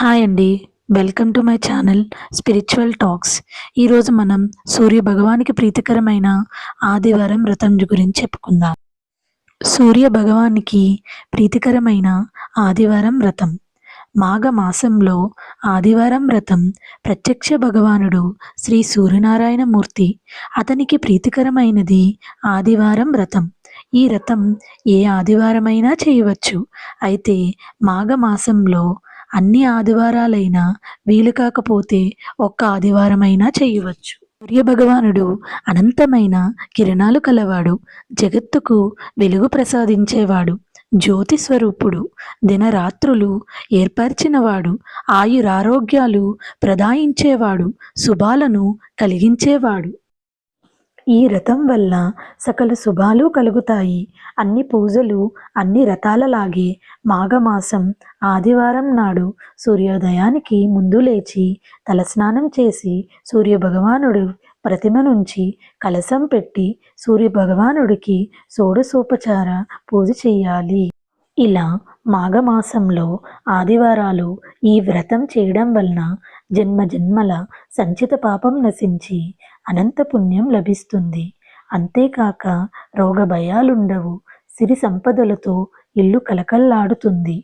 Hi అండి. Welcome to my channel spiritual talks. ఈరోజు మనం సూర్య భగవానికి ప్రీతికరమైన ఆదివారం వ్రతం గురించి చెప్పుకుందాం. సూర్య భగవానికి ప్రీతికరమైన ఆదివారం వ్రతం. మాఘ మాసంలో ఆదివారం వ్రతం ప్రత్యక్ష భగవానుడు శ్రీ సూర్యనారాయణ మూర్తి అతనికి ప్రీతికరమైనది ఆదివారం వ్రతం. ఈ వ్రతం ఏ ఆదివారమైనా చేయవచ్చు. అయితే మాఘ మాసంలో అన్ని ఆదివారాలైనా వీలు కాకపోతే ఒక్క ఆదివారమైనా చేయవచ్చు. సూర్యభగవానుడు అనంతమైన కిరణాలు కలవాడు. జగత్తుకు వెలుగు ప్రసాదించేవాడు. జ్యోతి స్వరూపుడు. దినరాత్రులు ఏర్పరిచినవాడు. ఆయురారోగ్యాలు ప్రదాయించేవాడు. శుభాలను కలిగించేవాడు. ఈ రథం వల్ల సకల శుభాలు కలుగుతాయి. అన్ని పూజలు అన్ని రథాలలాగే మాఘమాసం ఆదివారం నాడు సూర్యోదయానికి ముందు లేచి తలస్నానం చేసి సూర్యభగవానుడు ప్రతిమ నుంచి కలశం పెట్టి సూర్యభగవానుడికి షోడశోపచార పూజ చేయాలి. ఇలా మాఘమాసంలో ఆదివారాలు ఈ వ్రతం చేయడం వలన జన్మ జన్మల సంచిత పాపం నశించి అనంత పుణ్యం లభిస్తుంది. అంతేకాక రోగ భయాలుండవు సిరి సంపదలతో ఇల్లు కలకల్లాడుతుంది